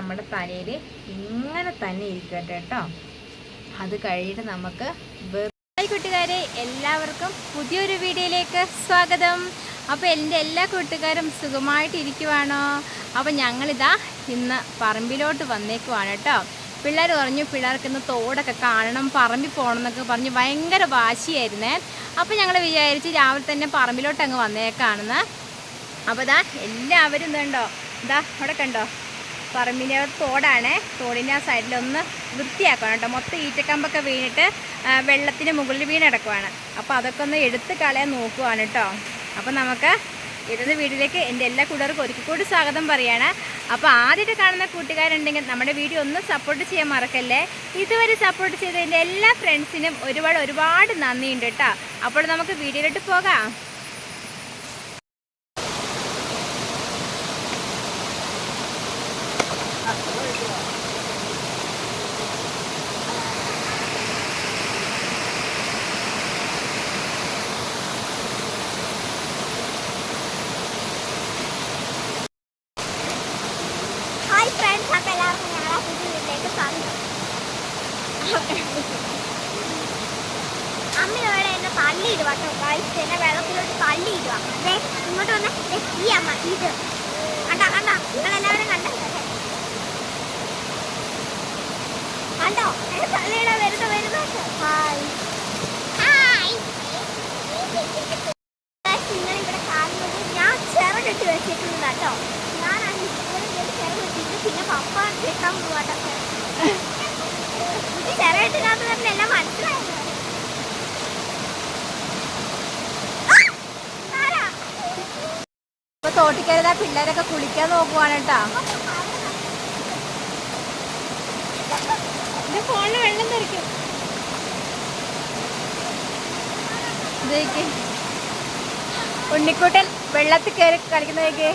നമ്മുടെ തലയിൽ ഇങ്ങനെ തന്നെ ഇരിക്കട്ടെ കേട്ടോ. അത് കഴിഞ്ഞിട്ട് നമുക്ക് വെറുതെ കൂട്ടുകാരെ എല്ലാവർക്കും പുതിയൊരു വീഡിയോയിലേക്ക് സ്വാഗതം. അപ്പോൾ എന്റെ എല്ലാ കൂട്ടുകാരും സുഖമായിട്ടിരിക്കുവാണോ? അപ്പോൾ ഞങ്ങളിതാ ഇന്ന് പറമ്പിലോട്ട് വന്നേക്കുവാണ് കേട്ടോ. പിള്ളേർ പറഞ്ഞു പിള്ളേർക്ക് ഇന്ന് തോടൊക്കെ കാണണം പറമ്പിൽ പോകണം എന്നൊക്കെ പറഞ്ഞ് ഭയങ്കര വാശിയായിരുന്നേ. അപ്പോൾ ഞങ്ങൾ വിചാരിച്ച് രാവിലെ തന്നെ പറമ്പിലോട്ട് അങ്ങ് വന്നേക്കാണെന്ന്. അപ്പോൾ ഇതാ എല്ലാവരും ഇതുണ്ടോ? ഇതാ അവിടെ കണ്ടോ? പറമ്പിന്റെ തോടാണ്. തോടിന്റെ ആ സൈഡിലൊന്ന് വൃത്തിയാക്കണം കേട്ടോ. മൊത്തം ഈറ്റക്കമ്പൊക്കെ വീണിട്ട് വെള്ളത്തിന്റെ മുകളിൽ വീണടക്കുവാണ്. അപ്പോൾ അതൊക്കെ ഒന്ന് എടുത്ത് കളയാൻ നോക്കുവാണ് കേട്ടോ. അപ്പോൾ നമുക്ക് ഇടുന്ന വീട്ടിലേക്ക് എന്റെ എല്ലാ കൂട്ടുകാർക്കും ഒരിക്കൽ കൂടി സ്വാഗതം പറയാണ്. അപ്പോൾ ആദ്യമായിട്ട് കാണുന്ന കൂട്ടുകാരുണ്ടെങ്കിൽ നമ്മുടെ വീഡിയോ ഒന്ന് സപ്പോർട്ട് ചെയ്യാൻ മറക്കല്ലേ? ഇതുവരെ സപ്പോർട്ട് ചെയ്ത എന്റെ എല്ലാ ഫ്രണ്ട്സിനും ഒരുപാട് ഒരുപാട് നന്ദിയുണ്ട് കേട്ടോ. അപ്പോൾ നമുക്ക് വീഡിയോയിലോട്ട് പോകാം. よいしょ。കണ്ടോ? പള്ളിയുടെ വരുന്ന വരുന്നു. ഹായ് ഹായ് നിങ്ങൾ ഇവിടെ കാണുന്നത് ഞാൻ ചിറകിട്ട് വെച്ചിട്ടുണ്ട് കേട്ടോ. ഞാനാണ് ഇവിടെ ഇങ്ങനെ ചിറക് വെച്ചിട്ട് പിന്നെ പപ്പ കേൾക്കാൻ പോവാട്ടോ ഇത് ചിറകിട്ടില്ലാത്ത കാരണം എല്ലാം മനസ്സിലായത് ഇപ്പോൾ തോട്ടിക്കരുതാ പിള്ളേരൊക്കെ കുളിക്കാൻ നോക്കുവാണ് കേട്ടോ എന്റെ ഫോണിൽ വെള്ളം തെറിക്കും ഇതേക്ക് ഉണ്ണിക്കുട്ടൻ വെള്ളത്തിൽ കയറി കളിക്കുന്നതൊക്കെ.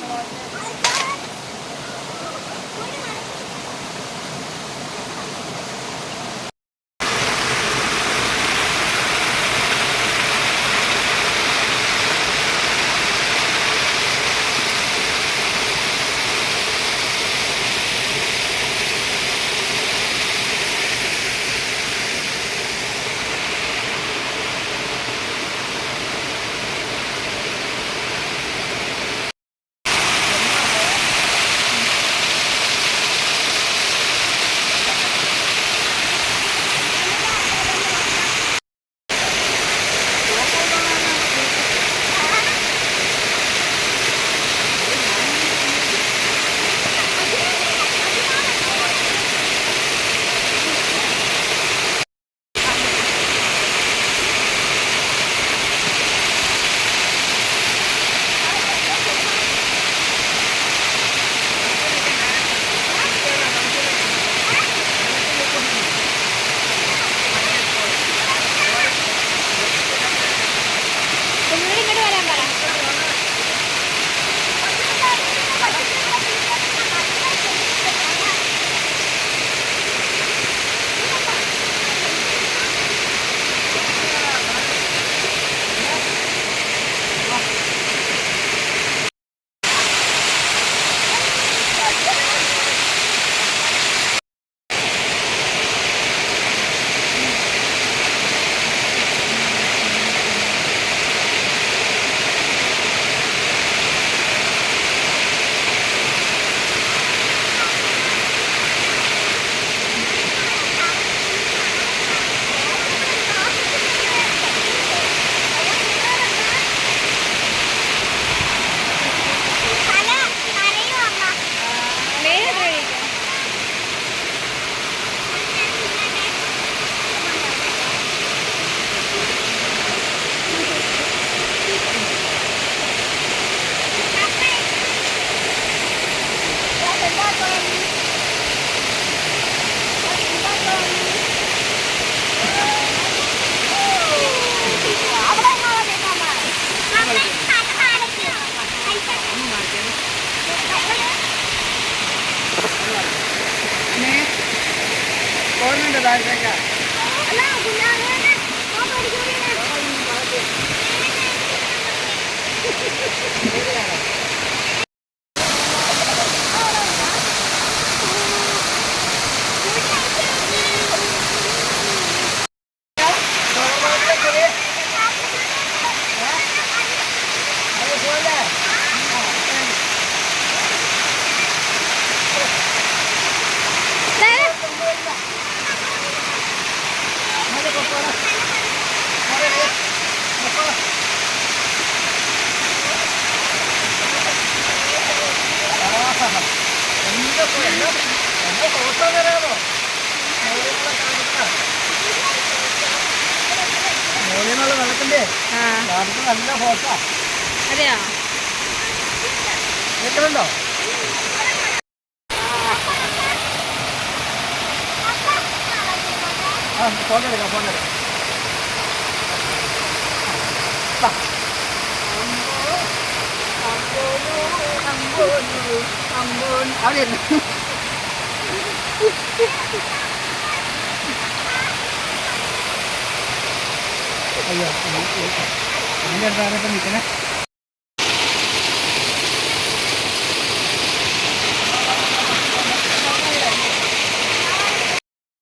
தாங்க നല്ല ഫോട്ടോ അതെയോ കേൾക്കുന്നുണ്ടോ ആ ഫോട്ടോ എടുക്കാം ഫോട്ടോ എടുക്കാം വാ. അവിടെ ഇരുന്ന്. അയ്യോ അതിന്റെ അടുത്താണ് ഇപ്പം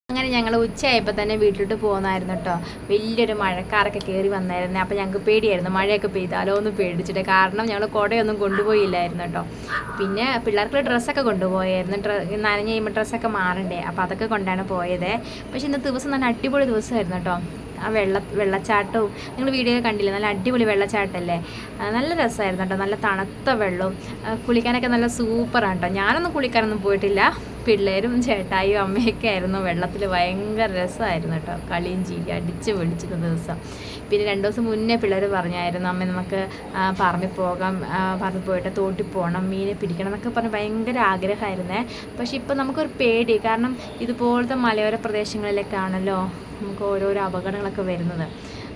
അങ്ങനെ ഞങ്ങൾ ഉച്ചയായപ്പോൾ തന്നെ വീട്ടിലോട്ട് പോകുന്നായിരുന്നു കേട്ടോ വലിയൊരു മഴക്കാരൊക്കെ കയറി വന്നായിരുന്നു. അപ്പോൾ ഞങ്ങൾക്ക് പേടിയായിരുന്നു. മഴയൊക്കെ പെയ്താലോ ഒന്ന് പേടിച്ചിട്ട്. കാരണം ഞങ്ങൾ കുടയൊന്നും കൊണ്ടുപോയില്ലായിരുന്നു കേട്ടോ പിന്നെ പിള്ളേർക്ക് ഡ്രസ്സൊക്കെ കൊണ്ടുപോയായിരുന്നു. നനഞ്ഞ് കഴിയുമ്പോൾ ഡ്രസ്സൊക്കെ മാറണ്ടേ. അപ്പോൾ അതൊക്കെ കൊണ്ടാണ് പോയത്. പക്ഷേ ഇന്ന് ദിവസം നല്ല അടിപൊളി ദിവസമായിരുന്നു കേട്ടോ ആ വെള്ള വെള്ളച്ചാട്ടവും. നിങ്ങൾ വീഡിയോ കണ്ടില്ലേ? നല്ല അടിപൊളി വെള്ളച്ചാട്ടമല്ലേ നല്ല രസമായിരുന്നു കേട്ടോ. നല്ല തണുത്ത വെള്ളവും. കുളിക്കാനൊക്കെ നല്ല സൂപ്പറാണ് കേട്ടോ. ഞാനൊന്നും കുളിക്കാനൊന്നും പോയിട്ടില്ല. പിള്ളേരും ചേട്ടായും അമ്മയൊക്കെ ആയിരുന്നു. വെള്ളത്തിൽ ഭയങ്കര രസമായിരുന്നു കേട്ടോ. കളിയും ചീലി അടിച്ച് പിടിച്ചിരുന്ന ദിവസം. പിന്നെ രണ്ട് ദിവസം മുന്നേ പിള്ളേർ പറഞ്ഞായിരുന്നു അമ്മ നമുക്ക് പറമ്പിൽ പോകാം. പറമ്പിൽ പോയിട്ട് തോട്ടിൽ പോകണം മീനെ പിടിക്കണം എന്നൊക്കെ പറഞ്ഞ് ഭയങ്കര ആഗ്രഹമായിരുന്നേ. പക്ഷെ ഇപ്പം നമുക്കൊരു പേടി. കാരണം ഇതുപോലത്തെ മലയോര പ്രദേശങ്ങളിലൊക്കെ ആണല്ലോ നമുക്ക് ഓരോരോ അപകടങ്ങളൊക്കെ വരുന്നത്.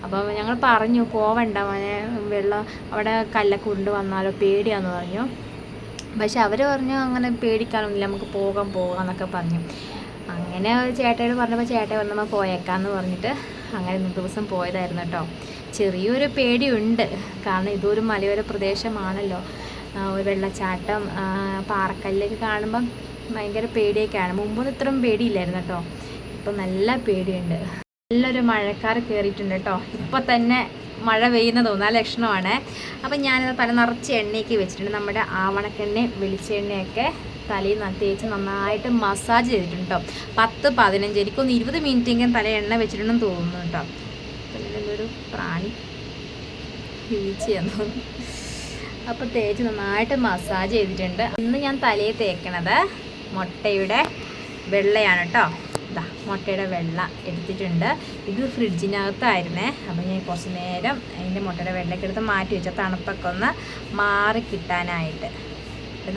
അപ്പോൾ ഞങ്ങൾ പറഞ്ഞു പോവണ്ട മോനെ വെള്ളം അവിടെ കല്ലൊക്കെ കൊണ്ട് വന്നാലോ പേടിയാന്ന് പറഞ്ഞു. പക്ഷെ അവർ പറഞ്ഞു അങ്ങനെ പേടിക്കാനൊന്നുമില്ല നമുക്ക് പോകാം പോകാം എന്നൊക്കെ പറഞ്ഞു. അങ്ങനെ ചേട്ടയോട് പറഞ്ഞപ്പോൾ ചേട്ടൻ വന്നപ്പോൾ പോയേക്കാന്ന് പറഞ്ഞിട്ട് അങ്ങനെ ഇന്ന് ദിവസം പോയതായിരുന്നു കേട്ടോ. ചെറിയൊരു പേടിയുണ്ട്. കാരണം ഇതൊരു മലയോര പ്രദേശമാണല്ലോ. ഒരു വെള്ളച്ചാട്ടം പാറക്കല്ലൊക്കെ കാണുമ്പം ഭയങ്കര പേടിയൊക്കെയാണ്. മുമ്പൊന്നും ഇത്രയും പേടിയില്ലായിരുന്നു കേട്ടോ. ഇപ്പം നല്ല പേടിയുണ്ട്. നല്ലൊരു മഴക്കാർ കയറിയിട്ടുണ്ട് കേട്ടോ ഇപ്പം തന്നെ മഴ പെയ്യുന്ന തോന്നുന്ന ലക്ഷണമാണ്. അപ്പം ഞാനത് തല നിറച്ച് എണ്ണയൊക്കെ വെച്ചിട്ടുണ്ട്. നമ്മുടെ ആവണക്കെണ്ണയും വെളിച്ചെണ്ണയൊക്കെ തലയിൽ തേച്ച് നന്നായിട്ട് മസാജ് ചെയ്തിട്ടുണ്ട് കേട്ടോ പത്ത് പതിനഞ്ച് എനിക്കൊന്ന് ഇരുപത് മിനിറ്റെങ്കിലും തല എണ്ണ വെച്ചിട്ടുണ്ടെന്ന് തോന്നുന്നു കേട്ടോ നല്ലൊരു പ്രാണി ചെയ്യുന്നു അപ്പോൾ തേച്ച് നന്നായിട്ട് മസാജ് ചെയ്തിട്ടുണ്ട്. ഇന്ന് ഞാൻ തലയിൽ തേക്കണത് മുട്ടയുടെ വെള്ളയാണ് കേട്ടോ ഇതാ മുട്ടയുടെ വെള്ള എടുത്തിട്ടുണ്ട്. ഇത് ഫ്രിഡ്ജിനകത്തായിരുന്നേ. അപ്പോൾ ഞാൻ കുറച്ച് നേരം അതിന്റെ മുട്ടയുടെ വെള്ളയൊക്കെ എടുത്ത് മാറ്റി വെച്ചാൽ തണുപ്പൊക്കെ ഒന്ന് മാറി കിട്ടാനായിട്ട്.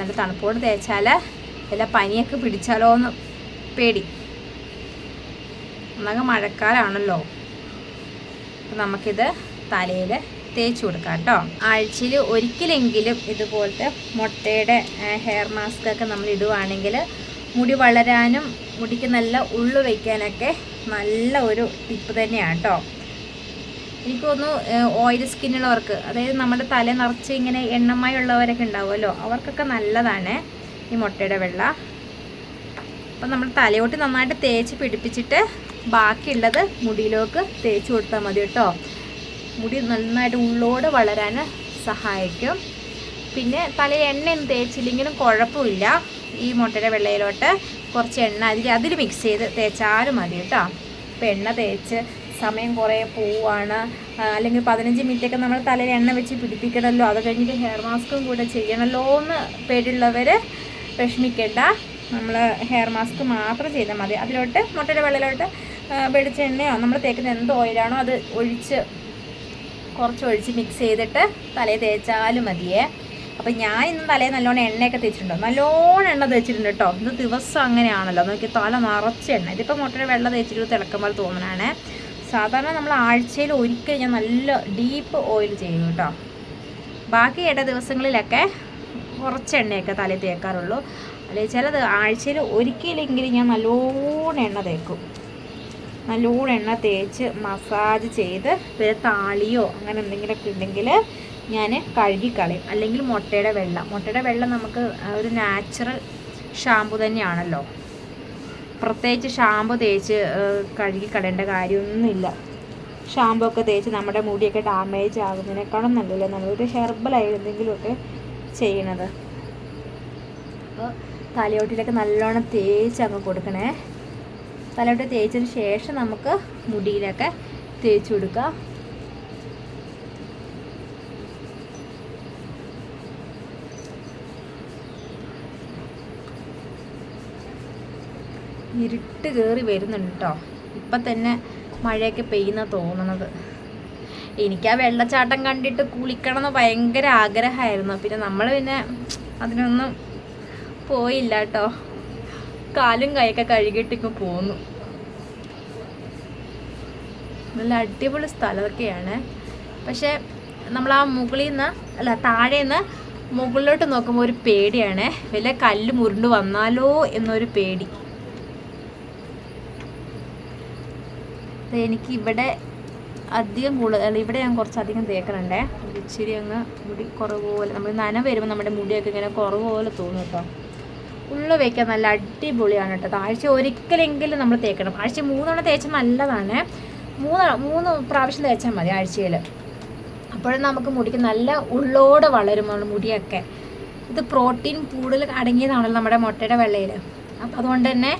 നല്ല തണുപ്പോട് തേച്ചാൽ വല്ല പനിയൊക്കെ പിടിച്ചാലോ എന്ന് പേടി. ഒന്നാകെ മഴക്കാലാണല്ലോ. അപ്പം നമുക്കിത് തലയിൽ തേച്ച് കൊടുക്കാം കേട്ടോ. ആഴ്ചയിൽ ഒരിക്കലെങ്കിലും ഇതുപോലത്തെ മുട്ടയുടെ ഹെയർ മാസ്ക് ഒക്കെ നമ്മൾ ഇടുവാണെങ്കിൽ മുടി വളരാനും മുടിക്ക് നല്ല ഉള്ളു വയ്ക്കാനൊക്കെ നല്ല ഒരു ടിപ്പ് തന്നെയാണ് കേട്ടോ എനിക്ക് തോന്നുന്നു ഓയിൽ സ്കിന്നുള്ളവർക്ക് അതായത് നമ്മുടെ തല നിറച്ച് ഇങ്ങനെ എണ്ണമായി ഉള്ളവരൊക്കെ ഉണ്ടാവുമല്ലോ അവർക്കൊക്കെ നല്ലതാണ് ഈ മുട്ടയുടെ വെള്ള. അപ്പം നമ്മൾ തലയോട്ട് നന്നായിട്ട് തേച്ച് പിടിപ്പിച്ചിട്ട് ബാക്കിയുള്ളത് മുടിയിലേക്ക് തേച്ച് കൊടുത്താൽ മതി കേട്ടോ മുടി നന്നായിട്ട് ഉള്ളോട് വളരാൻ സഹായിക്കും. പിന്നെ തലയിൽ എണ്ണയൊന്നും തേച്ചില്ലെങ്കിലും കുഴപ്പമില്ല. ഈ മുട്ടയുടെ വെള്ളയിലോട്ട് കുറച്ച് എണ്ണ അതിൽ അതിൽ മിക്സ് ചെയ്ത് തേച്ചാലും മതി കേട്ടോ. അപ്പോൾ എണ്ണ തേച്ച് സമയം കുറേ പോവാണ്. അല്ലെങ്കിൽ പതിനഞ്ച് മിനിറ്റൊക്കെ നമ്മൾ തലയിൽ എണ്ണ വെച്ച് പിടിപ്പിക്കണമല്ലോ അത് കഴിഞ്ഞിട്ട് ഹെയർ മാസ്കും കൂടെ ചെയ്യണമല്ലോ എന്ന് പേടിയുള്ളവർ വിഷമിക്കേണ്ട. നമ്മൾ ഹെയർ മാസ്ക് മാത്രം ചെയ്താൽ മതി. അതിലോട്ട് മുട്ടയുടെ വെള്ളയിലോട്ട് വെളിച്ചെണ്ണയോ നമ്മൾ തേക്കുന്ന എന്ത് ഓയിലാണോ അത് ഒഴിച്ച് കുറച്ച് ഒഴിച്ച് മിക്സ് ചെയ്തിട്ട് തലയിൽ തേച്ചാലും മതിയേ. അപ്പം ഞാൻ ഇന്ന് തലയിൽ നല്ലോണം എണ്ണയൊക്കെ തേച്ചിട്ടുണ്ടോ. നല്ലോണം എണ്ണ തേച്ചിട്ടുണ്ട് കേട്ടോ. ഇന്ന് ദിവസം അങ്ങനെയാണല്ലോ. നോക്കി തല നിറച്ച് എണ്ണ. ഇതിപ്പോൾ മുട്ടയുടെ വെള്ളം തേച്ചിട്ട് തിളക്കുമ്പോൾ തോന്നണാണ്. സാധാരണ നമ്മൾ ആഴ്ചയിൽ ഒരിക്കൽ ഞാൻ നല്ല ഡീപ്പ് ഓയിൽ ചെയ്യും കേട്ടോ. ബാക്കി ഇട ദിവസങ്ങളിലൊക്കെ കുറച്ച് എണ്ണയൊക്കെ തലയിൽ തേക്കാറുള്ളൂ. അല്ലെങ്കിൽ ചിലത് ആഴ്ചയിൽ ഒരിക്കലെങ്കിലും ഞാൻ നല്ലോണം എണ്ണ തേക്കും. നല്ലോണം എണ്ണ തേച്ച് മസാജ് ചെയ്ത് പിന്നെ താളിയോ അങ്ങനെ എന്തെങ്കിലുമൊക്കെ ഉണ്ടെങ്കിൽ ഞാൻ കഴുകിക്കളയും. അല്ലെങ്കിൽ മുട്ടയുടെ വെള്ളം. മുട്ടയുടെ വെള്ളം നമുക്ക് ഒരു നാച്ചുറൽ ഷാമ്പു തന്നെയാണല്ലോ. പ്രത്യേകിച്ച് ഷാമ്പു തേച്ച് കഴുകിക്കളയേണ്ട കാര്യമൊന്നുമില്ല. ഷാമ്പു ഒക്കെ തേച്ച് നമ്മുടെ മുടിയൊക്കെ ഡാമേജ് ആകുന്നതിനേക്കാളും നല്ലല്ലോ നമ്മളൊരു ഹെർബലായി എന്തെങ്കിലുമൊക്കെ ചെയ്യണത്. അപ്പോൾ തലയോട്ടിലൊക്കെ നല്ലോണം തേച്ച് അങ്ങ് കൊടുക്കണേ. തലയോട്ട് തേച്ചതിന് ശേഷം നമുക്ക് മുടിയിലൊക്കെ തേച്ച് കൊടുക്കുക ഇരുട്ട് കയറി വരുന്നുണ്ട് കേട്ടോ ഇപ്പം തന്നെ മഴയൊക്കെ പെയ്യുന്ന തോന്നണത്. എനിക്ക് ആ വെള്ളച്ചാട്ടം കണ്ടിട്ട് കുളിക്കണം എന്ന് ഭയങ്കര ആഗ്രഹമായിരുന്നു പിന്നെ നമ്മൾ പിന്നെ അതിനൊന്നും പോയില്ല കേട്ടോ കാലും കൈയൊക്കെ കഴുകിയിട്ട് ഇപ്പം പോന്നു. നല്ല അടിപൊളി സ്ഥലമൊക്കെയാണ്. പക്ഷേ നമ്മൾ ആ മുകളിൽ നിന്ന് അല്ല താഴെ നിന്ന് മുകളിലോട്ട് നോക്കുമ്പോൾ ഒരു പേടിയാണ്. വല്ല കല്ല് മുരുണ്ട് വന്നാലോ എന്നൊരു പേടി ദേ എനിക്ക് ഇവിടെ അധികം കൂടുതൽ ഇവിടെ ഞാൻ കുറച്ചധികം തേക്കണുണ്ടേ. ഇച്ചിരി അങ്ങ് മുടി കുറവ് പോലെ നമ്മൾ നന വരുമ്പോൾ നമ്മുടെ മുടിയൊക്കെ ഇങ്ങനെ കുറവ് പോലെ തോന്നും കേട്ടോ. ഉള്ള വയ്ക്കാൻ നല്ല അടിപൊളിയാണ് കേട്ടോ. ആഴ്ച ഒരിക്കലെങ്കിലും നമ്മൾ തേക്കണം. ആഴ്ച മൂന്നെണ്ണം തേച്ചാൽ നല്ലതാണ്. മൂന്ന് മൂന്ന് പ്രാവശ്യം തേച്ചാൽ മതി ആഴ്ചയിൽ അപ്പോഴും നമുക്ക് മുടിക്ക് നല്ല ഉള്ളോടെ വളരും നമ്മുടെ മുടിയൊക്കെ. ഇത് പ്രോട്ടീൻ കൂടുതൽ അടങ്ങിയതാണല്ലോ നമ്മുടെ മുട്ടയുടെ വെള്ളയിൽ അപ്പം അതുകൊണ്ട് തന്നെ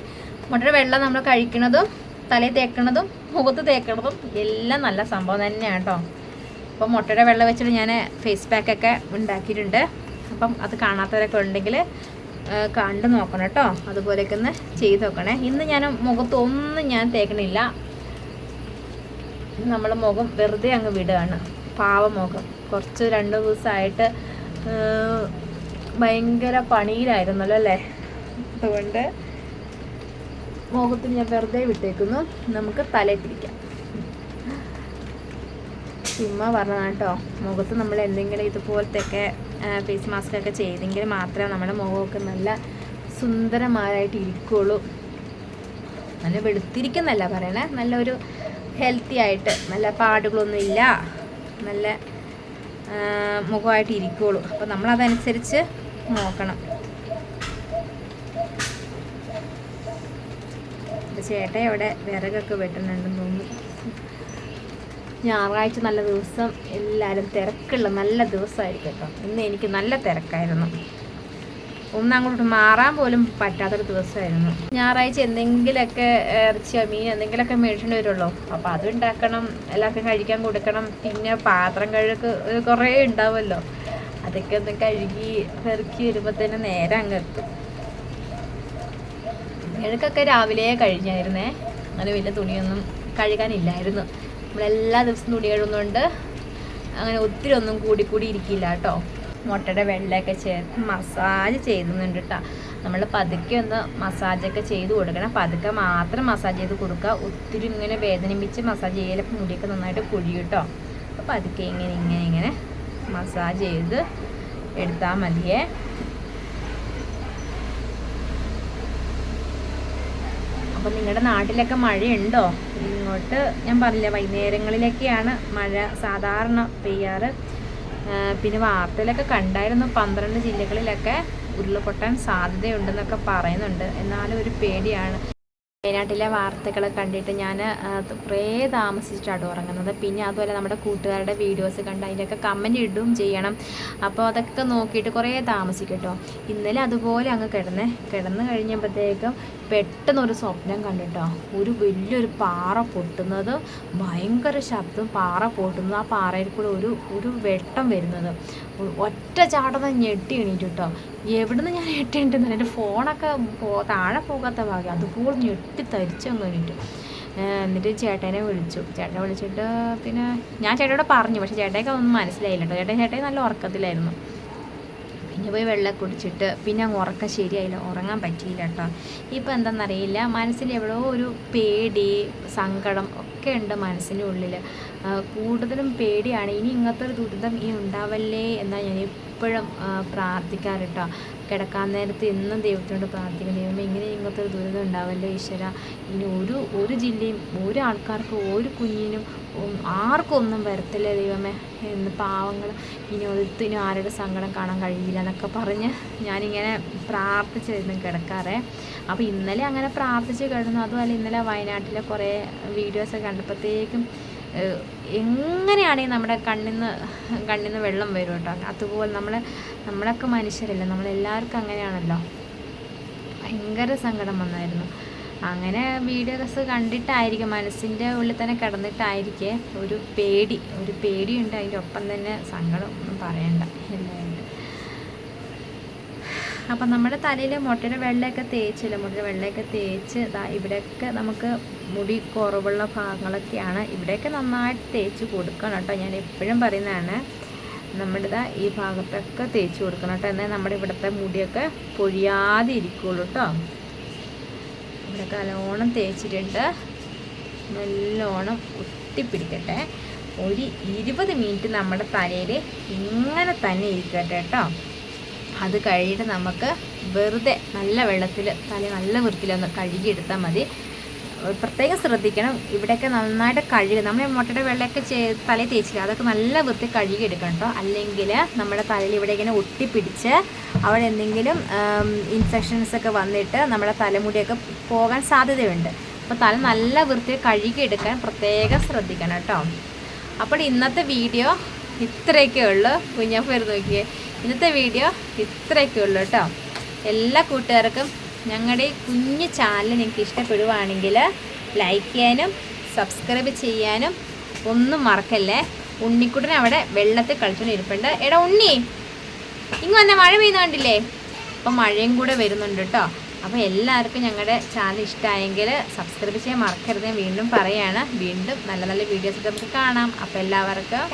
മുട്ടയുടെ വെള്ളം നമ്മൾ കഴിക്കണതും തലയിൽ തേക്കണതും മുഖത്ത് തേക്കണതും എല്ലാം നല്ല സംഭവം തന്നെയാണ് കേട്ടോ. അപ്പം മുട്ടയുടെ വെള്ളം വെച്ചിട്ട് ഞാൻ ഫേസ് പാക്കൊക്കെ ഉണ്ടാക്കിയിട്ടുണ്ട്. അപ്പം അത് കാണാത്തവരൊക്കെ ഉണ്ടെങ്കിൽ കണ്ടു നോക്കണം കേട്ടോ. അതുപോലെയൊക്കെ ഒന്ന് ചെയ്ത് നോക്കണേ. ഇന്ന് ഞാൻ മുഖത്തൊന്നും ഞാൻ തേക്കണില്ല. നമ്മൾ മുഖം വെറുതെ അങ്ങ് വിടുകയാണ്. പാവ മുഖം കുറച്ച് രണ്ട് ദിവസമായിട്ട് ഭയങ്കര പണിയിലായിരുന്നല്ലോ അല്ലേ? അതുകൊണ്ട് മുഖത്തിന് ഞാൻ വെറുതെ വിട്ടേക്കുന്നു. നമുക്ക് തലയിൽ പിടിക്കാം. സിമ്മ പറഞ്ഞതാണ് കേട്ടോ. മുഖത്ത് നമ്മൾ എന്തെങ്കിലും ഇതുപോലത്തെയൊക്കെ ഫേസ് മാസ്ക് ഒക്കെ ചെയ്തെങ്കിൽ മാത്രമേ നമ്മുടെ മുഖമൊക്കെ നല്ല സുന്ദരമാരായിട്ട് ഇരിക്കുള്ളൂ. നല്ല വെളുത്തിരിക്കുന്നല്ല പറയണേ. നല്ലൊരു ഹെൽത്തി ആയിട്ട് നല്ല പാടുകളൊന്നും ഇല്ല നല്ല മുഖമായിട്ട് ഇരിക്കുള്ളൂ. അപ്പോൾ നമ്മളതനുസരിച്ച് നോക്കണം എന്റെ ചേട്ടൻ ഇവിടെ വിറകൊക്കെ വെട്ടുന്നുണ്ടെന്ന് തോന്നുന്നു. ഞായറാഴ്ച നല്ല ദിവസം എല്ലാവരും തിരക്കുള്ള നല്ല ദിവസമായിരിക്കും കേട്ടോ. ഇന്ന് എനിക്ക് നല്ല തിരക്കായിരുന്നു. ഒന്ന് അങ്ങോട്ട് മാറാൻ പോലും പറ്റാത്തൊരു ദിവസമായിരുന്നു. ഞായറാഴ്ച എന്തെങ്കിലുമൊക്കെ ഇറച്ചിയോ മീൻ എന്തെങ്കിലുമൊക്കെ മേടിച്ചിട്ട് വരുള്ളൂ. അപ്പോൾ അത് ഉണ്ടാക്കണം എല്ലാവർക്കും കഴിക്കാൻ കൊടുക്കണം. പിന്നെ പാത്രം കഴുക്ക് കുറേ ഉണ്ടാവുമല്ലോ. അതൊക്കെ ഒന്ന് കഴുകി പെറുക്കി തന്നെ നേരെ അങ്ങ് എത്തും രാവിലെ കഴിഞ്ഞായിരുന്നേ? അങ്ങനെ വലിയ തുണിയൊന്നും കഴുകാനില്ലായിരുന്നു. നമ്മളെല്ലാ ദിവസവും തുണി കഴുകുന്നുണ്ട് അങ്ങനെ ഒത്തിരി ഒന്നും കൂടി കൂടി ഇരിക്കില്ല കേട്ടോ. മുട്ടയുടെ വെള്ളമൊക്കെ ചേർത്ത് മസാജ് ചെയ്യുന്നുണ്ട് കേട്ടോ. നമ്മൾ പതുക്കെ ഒന്ന് മസാജൊക്കെ ചെയ്ത് കൊടുക്കണം. പതുക്കെ മാത്രം മസാജ് ചെയ്ത് കൊടുക്കുക. ഒത്തിരി ഇങ്ങനെ വേദനിപ്പിച്ച് മസാജ് ചെയ്യലപ്പോൾ മുടിയൊക്കെ നന്നായിട്ട് കുഴി കേട്ടോ. അപ്പോൾ പതുക്കെ ഇങ്ങനെ ഇങ്ങനെ ഇങ്ങനെ മസാജ് ചെയ്ത് എടുത്താൽ മതിയേ. അപ്പം നിങ്ങളുടെ നാട്ടിലൊക്കെ മഴയുണ്ടോ? ഇങ്ങോട്ട് ഞാൻ പറഞ്ഞില്ല വൈകുന്നേരങ്ങളിലൊക്കെയാണ് മഴ സാധാരണ പെയ്യാറ്. പിന്നെ വാർത്തയിലൊക്കെ കണ്ടായിരുന്നു പന്ത്രണ്ട് ജില്ലകളിലൊക്കെ ഉരുൾപൊട്ടാൻ സാധ്യതയുണ്ടെന്നൊക്കെ പറയുന്നുണ്ട്. എന്നാലും ഒരു പേടിയാണ്. വയനാട്ടിലെ വാർത്തകൾ കണ്ടിട്ട് ഞാൻ കുറേ താമസിച്ചിട്ടാണ് ഉറങ്ങുന്നത്. പിന്നെ അതുപോലെ നമ്മുടെ കൂട്ടുകാരുടെ വീഡിയോസ് കണ്ട് അതിന്റെയൊക്കെ കമന്റ് ഇടുകയും ചെയ്യണം. അപ്പോൾ അതൊക്കെ നോക്കിയിട്ട് കുറേ താമസിക്കും കേട്ടോ. ഇന്നലെ അതുപോലെ അങ്ങ് കിടന്നേ. കിടന്നു കഴിഞ്ഞപ്പോഴത്തേക്കും പെട്ടെന്ന് ഒരു സ്വപ്നം കണ്ടിട്ടോ? ഒരു വലിയൊരു പാറ പൊട്ടുന്നത് ഭയങ്കര ശബ്ദം പാറ പൊട്ടുന്നത് ആ പാറയിൽ കൂടെ ഒരു ഒരു വെട്ടം വരുന്നത്. ഒറ്റ ചാട്ടം ഞെട്ടി എണീറ്റ് കേട്ടോ എവിടുന്ന് ഞാൻ ഞെട്ടി എണീറ്റുന്നില്ല എന്റെ ഫോണൊക്കെ പോ താഴെ പോകാത്ത ഭാഗ്യം. അതുപോലെ ഞെട്ടി തരിച്ചു അങ്ങ് എണീറ്റു. എന്നിട്ട് ചേട്ടനെ വിളിച്ചു. ചേട്ടനെ വിളിച്ചിട്ട് പിന്നെ ഞാൻ ചേട്ടനോട് പറഞ്ഞു. പക്ഷേ ചേട്ടനൊക്കെ ഒന്നും മനസ്സിലായില്ല കേട്ടോ ചേട്ടൻ ചേട്ടൻ നല്ല ഉറക്കത്തിലായിരുന്നു. പിന്നെ പോയി വെള്ളം കുടിച്ചിട്ട് പിന്നെ അങ്ങ് ഉറക്കം ശരിയായില്ല. ഉറങ്ങാൻ പറ്റിയില്ല കേട്ടോ. ഇപ്പം എന്താണെന്നറിയില്ല. മനസ്സിൽ എവിടെയോ ഒരു പേടി സങ്കടം ഒക്കെ ഉണ്ട് മനസ്സിന്റെ ഉള്ളിൽ കൂടുതലും പേടിയാണ്. ഇനി ഇങ്ങനത്തെ ഒരു ദുരിതം ഇനി ഉണ്ടാവല്ലേ എന്നാണ് ഞാൻ എപ്പോഴും പ്രാർത്ഥിക്കാറ് കേട്ടോ കിടക്കാൻ നേരത്ത് എന്നും ദൈവത്തിനോട് പ്രാർത്ഥിക്കും. ദൈവമേ ഇങ്ങനെ ഇങ്ങനത്തെ ഒരു ദുരിതം ഉണ്ടാവല്ലേ ഈശ്വര. ഇനി ഒരു ഒരു ജില്ലയും ഒരു ആൾക്കാർക്ക് ഒരു കുഞ്ഞിനും ആർക്കും ഒന്നും വരത്തില്ലേ ദൈവമേ. എന്ന് പാവങ്ങൾ ഇനി ഒരുത്തിനും ആരുടെ സങ്കടം കാണാൻ കഴിയില്ല എന്നൊക്കെ പറഞ്ഞ് ഞാനിങ്ങനെ പ്രാർത്ഥിച്ചിരുന്നു കിടക്കാറേ. അപ്പോൾ ഇന്നലെ അങ്ങനെ പ്രാർത്ഥിച്ച് കിടന്നു. അതുമല്ല ഇന്നലെ വയനാട്ടിലെ കുറേ വീഡിയോസ് കണ്ടപ്പോഴത്തേക്കും എങ്ങനെയാണെങ്കിൽ നമ്മുടെ കണ്ണിൽ നിന്ന് കണ്ണിൽ നിന്ന് വെള്ളം വരും കേട്ടോ അതുപോലെ നമ്മൾ നമ്മളൊക്കെ മനുഷ്യരല്ലേ നമ്മളെല്ലാവർക്കും അങ്ങനെയാണല്ലോ. ഭയങ്കര സങ്കടം വന്നായിരുന്നു. അങ്ങനെ വീഡിയോസ് കണ്ടിട്ടായിരിക്കും മനസ്സിന്റെ ഉള്ളിൽ തന്നെ കിടന്നിട്ടായിരിക്കേ ഒരു പേടി ഒരു പേടിയുണ്ട്. അതിന്റെ ഒപ്പം തന്നെ സങ്കടം ഒന്നും പറയണ്ട. അപ്പം നമ്മുടെ തലയിൽ മുട്ടയുടെ വെള്ളമൊക്കെ തേച്ചില്ല? മുട്ടയുടെ വെള്ളമൊക്കെ തേച്ച് ദാ ഇവിടെയൊക്കെ നമുക്ക് മുടി കുറവുള്ള ഭാഗങ്ങളൊക്കെയാണ്. ഇവിടെയൊക്കെ നന്നായിട്ട് തേച്ച് കൊടുക്കണം കേട്ടോ. ഞാൻ എപ്പോഴും പറയുന്നതാണ് നമ്മുടെ ഈ ഭാഗത്തൊക്കെ തേച്ച് കൊടുക്കണം കേട്ടോ. എന്നാൽ നമ്മുടെ ഇവിടുത്തെ മുടിയൊക്കെ പൊഴിയാതെ ഇരിക്കുള്ളൂ കേട്ടോ. ഇവിടെ നല്ലോണം തേച്ചിട്ടുണ്ട്. നല്ലോണം ഒട്ടിപ്പിടിക്കട്ടെ. ഒരു ഇരുപത് മിനിറ്റ് നമ്മുടെ തലയിൽ ഇങ്ങനെ തന്നെ ഇരിക്കട്ടെ കേട്ടോ. അത് കഴിഞ്ഞിട്ട് നമുക്ക് വെറുതെ നല്ല വെള്ളത്തിൽ തല നല്ല വൃത്തിയിലൊന്ന് കഴുകിയെടുത്താൽ മതി. പ്രത്യേകം ശ്രദ്ധിക്കണം. ഇവിടെയൊക്കെ നന്നായിട്ട് കഴുകി നമ്മൾ മുട്ടയുടെ വെള്ളമൊക്കെ ചേ തലയിൽ തേച്ചില്ല അതൊക്കെ നല്ല വൃത്തി കഴുകിയെടുക്കണം കേട്ടോ. അല്ലെങ്കിൽ നമ്മുടെ തലയിൽ ഇവിടെ ഇങ്ങനെ ഒട്ടിപ്പിടിച്ച് അവിടെ എന്തെങ്കിലും ഇൻഫെക്ഷൻസ് ഒക്കെ വന്നിട്ട് നമ്മുടെ തലമുടിയൊക്കെ പോകാൻ സാധ്യതയുണ്ട്. അപ്പോൾ തല നല്ല വൃത്തി കഴുകിയെടുക്കാൻ പ്രത്യേകം ശ്രദ്ധിക്കണം കേട്ടോ. അപ്പോൾ ഇന്നത്തെ വീഡിയോ ഇത്രയൊക്കെ ഉള്ളൂ. കുഞ്ഞാപ്പേർ നോക്കിയേ. ഇന്നത്തെ വീഡിയോ ഇത്രയൊക്കെ ഉള്ളൂ കേട്ടോ എല്ലാ കൂട്ടുകാർക്കും ഞങ്ങളുടെ ഈ കുഞ്ഞു ചാനൽ നിങ്ങൾക്ക് ഇഷ്ടപ്പെടുവാണെങ്കിൽ ലൈക്ക് ചെയ്യാനും സബ്സ്ക്രൈബ് ചെയ്യാനും ഒന്നും മറക്കല്ലേ? ഉണ്ണിക്കുട്ടൻ അവിടെ വെള്ളത്തിൽ കളിച്ചുകൊണ്ട് ഇരിപ്പുണ്ട് എടാ ഉണ്ണി ഇങ്ങ് വന്ന മഴ പെയ്യുന്ന കണ്ടില്ലേ? അപ്പം മഴയും കൂടെ വരുന്നുണ്ട് കേട്ടോ അപ്പോൾ എല്ലാവർക്കും ഞങ്ങളുടെ ചാനൽ ഇഷ്ടമായെങ്കിൽ സബ്സ്ക്രൈബ് ചെയ്യാൻ മറക്കരുത്. ഞാൻ വീണ്ടും പറയുകയാണ് വീണ്ടും നല്ല നല്ല വീഡിയോസ് നമുക്ക് കാണാം. അപ്പോൾ എല്ലാവർക്കും.